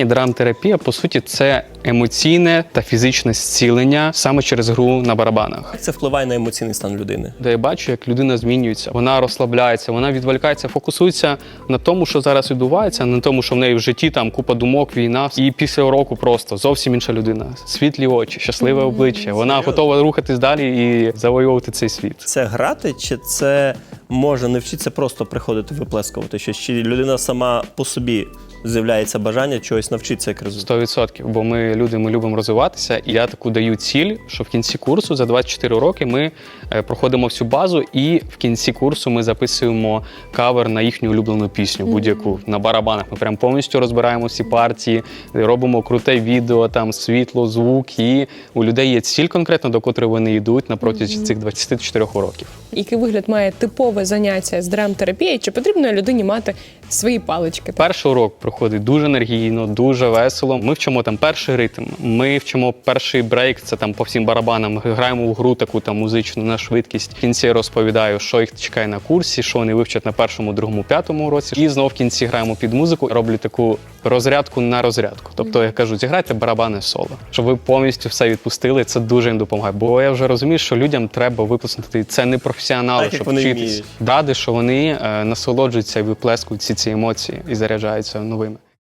І Драм-терапія, по суті, це емоційне та фізичне зцілення саме через гру на барабанах. Як це впливає на емоційний стан людини? Де я бачу, як людина змінюється, вона розслабляється, вона відволікається, фокусується на тому, що зараз відбувається, не на тому, що в неї в житті там купа думок, війна. І після уроку просто зовсім інша людина. Світлі очі, щасливе обличчя. Вона готова рухатись далі і завоювати цей світ. Це грати, чи це може не вчитися просто приходити виплескувати щось? Чи людина сама по собі з'являється бажання чогось навчитися як результат? 100%, бо ми люди, ми любимо розвиватися. І я таку даю ціль, що в кінці курсу за 24 роки ми е, проходимо всю базу, і в кінці курсу ми записуємо кавер на їхню улюблену пісню, будь-яку на барабанах. Ми прям повністю розбираємо всі партії, робимо круте відео, там світло, звук. І у людей є ціль конкретно, до котрої вони йдуть на протязі цих 24 років. Який вигляд має типове заняття з драмтерапією? Чи потрібно людині мати свої палички? Перший урок проходить дуже енергійно, дуже весело. Ми вчимо там перший ритм. Ми вчимо перший брейк, це там по всім барабанам. Ми граємо в гру таку там музичну на швидкість. В кінці я розповідаю, що їх чекає на курсі, що вони вивчать на першому, другому, п'ятому уроці. І знов в кінці граємо під музику. Роблю таку розрядку на розрядку. Тобто я кажу, зіграйте барабани соло, щоб ви повністю все відпустили. Це дуже їм допомагає. Бо я вже розумію, що людям треба виплеснути. Це не професіонали, Так, щоб вчитись. Ради, що вони е, насолоджуються і виплескують всі ці емоції і заряджаються новими.